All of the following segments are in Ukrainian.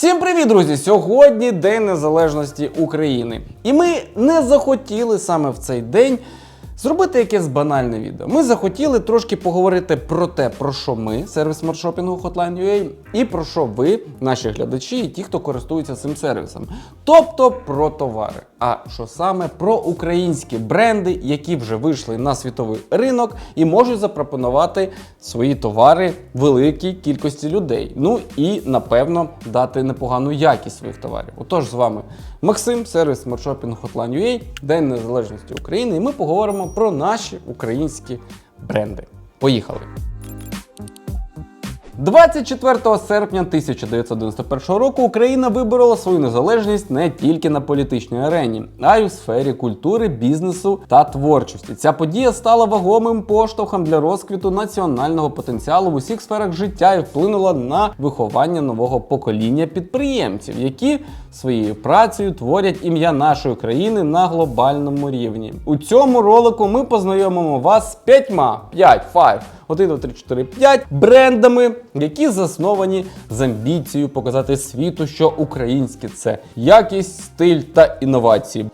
Всім привіт, друзі! Сьогодні День Незалежності України. І ми не захотіли саме в цей день зробити якесь банальне відео. Ми захотіли трошки поговорити про те, про що ми, сервіс смартшопінгу Hotline.ua, і про що ви, наші глядачі, і ті, хто користується цим сервісом. Тобто про товари. А що саме про українські бренди, які вже вийшли на світовий ринок і можуть запропонувати свої товари великій кількості людей. Ну і напевно дати непогану якість своїх товарів. Отож, з вами Максим, сервіс смартшопінг Hotline.ua, День Незалежності України. І ми поговоримо про наші українські бренди. Поїхали! 24 серпня 1991 року Україна виборола свою незалежність не тільки на політичній арені, а й у сфері культури, бізнесу та творчості. Ця подія стала вагомим поштовхом для розквіту національного потенціалу в усіх сферах життя і вплинула на виховання нового покоління підприємців, які своєю працею творять ім'я нашої країни на глобальному рівні. У цьому ролику ми познайомимо вас з п'ятьма 5, 5, 1, 2, 3, 4, 5 брендами, які засновані з амбіцією показати світу, що українське це якість, стиль та інновації.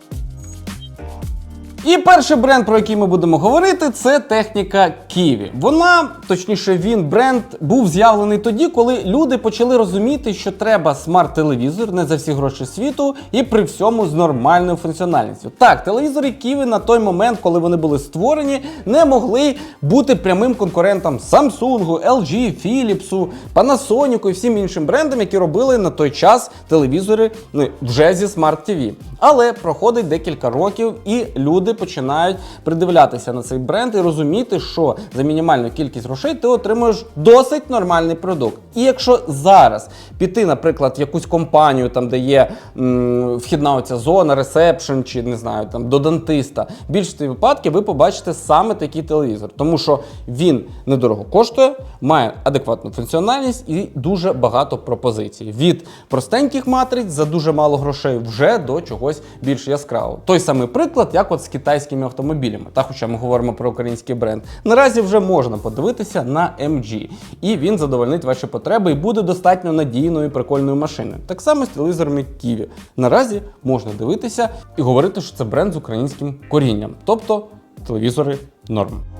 І перший бренд, про який ми будемо говорити, це техніка Kiwi. Вона, точніше, він бренд був з'явлений тоді, коли люди почали розуміти, що треба смарт-телевізор не за всі гроші світу і при всьому з нормальною функціональністю. Так, телевізори Kiwi на той момент, коли вони були створені, не могли бути прямим конкурентом Samsung, LG, Philips, Panasonic і всім іншим брендам, які робили на той час телевізори ну, вже зі Smart TV. Але проходить декілька років, і люди починають придивлятися на цей бренд і розуміти, що за мінімальну кількість грошей ти отримуєш досить нормальний продукт. І якщо зараз піти, наприклад, в якусь компанію, там де є м, вхідна оця зона, ресепшн чи не знаю, там до дантиста, більшості випадків ви побачите саме такий телевізор, тому що він недорого коштує, має адекватну функціональність і дуже багато пропозицій. Від простеньких матриць за дуже мало грошей вже до чогось більш яскравого. Той самий приклад, як от з китайськими автомобілями. Та хоча ми говоримо про український бренд. Наразі вже можна подивитися на MG, і він задовольнить ваші потреби і буде достатньо надійною і прикольною машиною. Так само з телевізорами Kiwi. Наразі можна дивитися і говорити, що це бренд з українським корінням, тобто телевізори норм.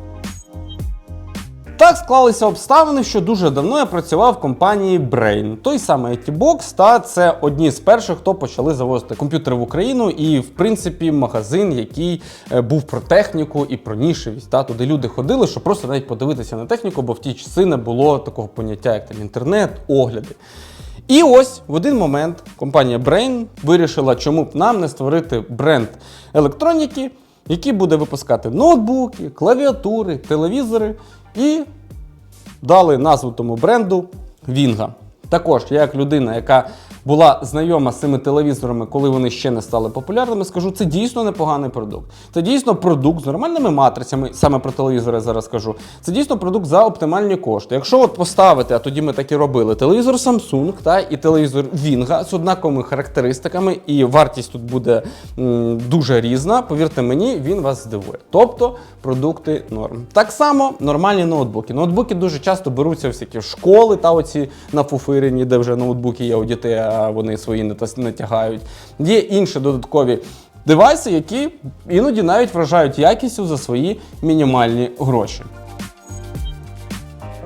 Так склалися обставини, що дуже давно я працював в компанії Brain. Той самий IT-Box, та це одні з перших, хто почали завозити комп'ютери в Україну, і в принципі магазин, який е, був про техніку і про нішевість. Та туди люди ходили, щоб просто навіть подивитися на техніку, бо в ті часи не було такого поняття, як там інтернет, огляди. І ось в один момент компанія Brain вирішила, чому б нам не створити бренд електроніки, який буде випускати ноутбуки, клавіатури, телевізори і дали назву тому бренду Вінга. Також я як людина, яка була знайома з цими телевізорами, коли вони ще не стали популярними, скажу, це дійсно непоганий продукт. Це дійсно продукт з нормальними матрицями, саме про телевізори зараз скажу. Це дійсно продукт за оптимальні кошти. Якщо от поставити, а тоді ми так і робили, телевізор Samsung та і телевізор Вінга з однаковими характеристиками, і вартість тут буде м, дуже різна. Повірте мені, він вас здивує. Тобто продукти норм. Так само нормальні ноутбуки. Ноутбуки дуже часто беруться всякі школи та оці нафуфирені, де вже ноутбуки є у дітей, вони свої не, тягають. Є інші додаткові девайси, які іноді навіть вражають якістю за свої мінімальні гроші.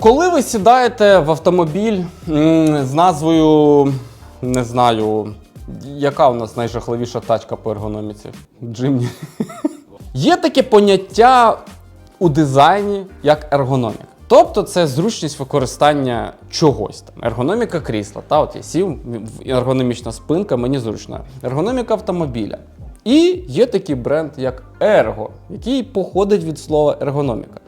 Коли ви сідаєте в автомобіль з назвою, не знаю, яка у нас найжахливіша тачка по ергономіці? Джимні. Є таке поняття у дизайні як ергономіка. Тобто це зручність використання чогось там. Ергономіка крісла. Та от я сів, ергономічна спинка, мені зручна. Ергономіка автомобіля. І є такий бренд, як Ерго, який походить від слова ергономіка.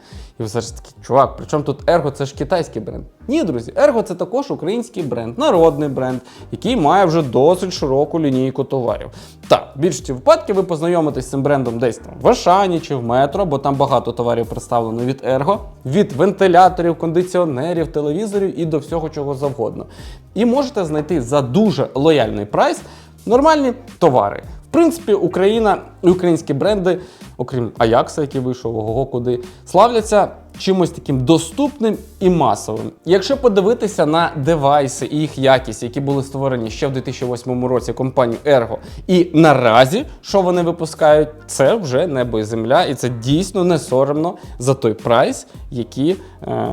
І ви зараз такий, чувак, при чому тут Ерго? Це ж китайський бренд. Ні, друзі, Ерго це також український бренд, народний бренд, який має вже досить широку лінійку товарів. Так, в більшості випадків ви познайомитесь з цим брендом десь там в Ашані чи в метро, бо там багато товарів представлено від Ерго, від вентиляторів, кондиціонерів, телевізорів і до всього чого завгодно. І можете знайти за дуже лояльний прайс нормальні товари. Принципі, Україна і українські бренди, окрім Аякса, який вийшов ого куди, славляться чимось таким доступним і масовим. Якщо подивитися на девайси і їх якість, які були створені ще в 2008 році компанією Ergo, і наразі, що вони випускають, це вже небо і земля, і це дійсно не соромно за той прайс, який, е,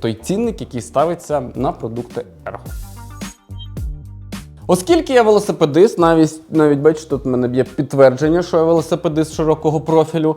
той цінник, який ставиться на продукти Ergo. Оскільки я велосипедист, навіть навіть бачите, тут в мене є підтвердження, що я велосипедист широкого профілю.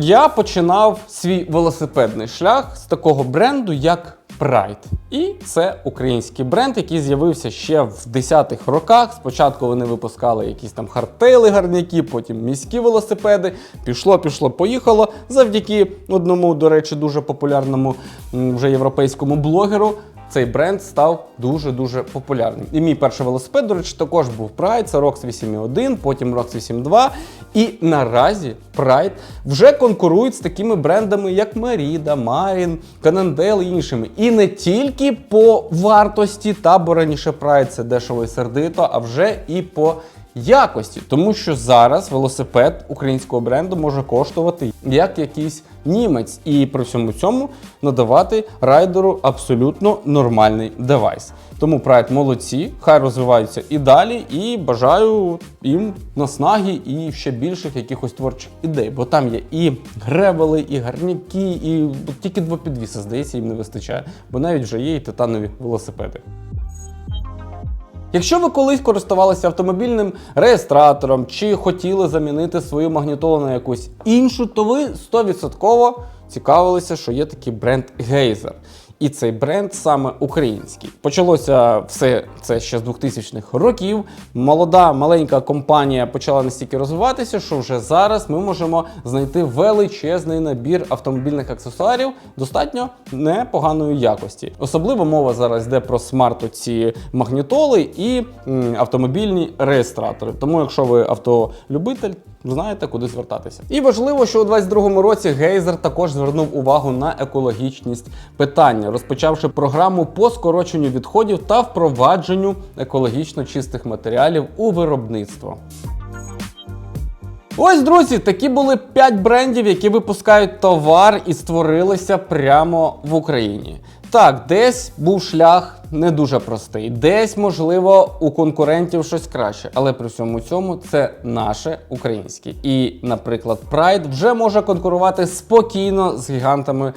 Я починав свій велосипедний шлях з такого бренду, як Pride. І це український бренд, який з'явився ще в 10-х роках. Спочатку вони випускали якісь там хардтейли гарняки, потім міські велосипеди. Пішло, пішло, поїхало. Завдяки одному, до речі, дуже популярному вже європейському блогеру цей бренд став дуже-дуже популярним. І мій перший велосипед, до речі, також був Pride, це Rox 8.1, потім Rox 8.2. І наразі Pride вже конкурують з такими брендами, як Merida, Marin, Cannondale і іншими. І не тільки по вартості, та бо раніше Pride це дешево і сердито, а вже і по якості, тому що зараз велосипед українського бренду може коштувати як якийсь німець, і при всьому цьому надавати райдеру абсолютно нормальний девайс. Тому Pride молодці, хай розвиваються і далі, і бажаю їм наснаги і ще більших якихось творчих ідей. Бо там є і гревели, і гарняки, і тільки двопідвіси, здається, їм не вистачає, бо навіть вже є і титанові велосипеди. Якщо ви колись користувалися автомобільним реєстратором чи хотіли замінити свою магнітолу на якусь іншу, то ви 100% цікавилися, що є такий бренд Geyser. І цей бренд саме український. Почалося все це ще з 2000-х років. Молода маленька компанія почала настільки розвиватися, що вже зараз ми можемо знайти величезний набір автомобільних аксесуарів достатньо непоганої якості. Особливо мова зараз йде про смарт ці магнітоли і м, автомобільні реєстратори. Тому, якщо ви автолюбитель, знаєте, куди звертатися. І важливо, що у 22-му році Гейзер також звернув увагу на екологічність питання, розпочавши програму по скороченню відходів та впровадженню екологічно чистих матеріалів у виробництво. Ось, друзі, такі були 5 брендів, які випускають товар і створилися прямо в Україні. Так, десь був шлях не дуже простий, десь, можливо, у конкурентів щось краще, але при всьому цьому це наше українське. І, наприклад, Pride вже може конкурувати спокійно з гігантами е,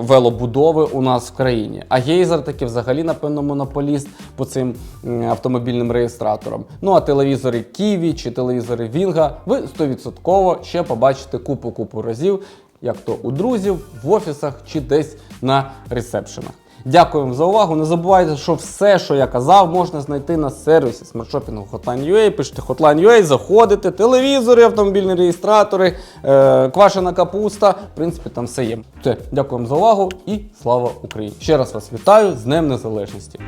велобудови у нас в країні. А Гейзер таки взагалі, напевно, монополіст по цим м, автомобільним реєстраторам. Ну а телевізори Kiwi чи телевізори Вінга ви 100% ще побачите купу-купу разів, як то у друзів, в офісах чи десь на ресепшенах. Дякую вам за увагу. Не забувайте, що все, що я казав, можна знайти на сервісі смартшопінгу Hotline.ua. Пишете Hotline.ua, заходите, телевізори, автомобільні реєстратори, е, квашена капуста. В принципі, там все є. Дякую вам за увагу і слава Україні! Ще раз вас вітаю з Днем Незалежності.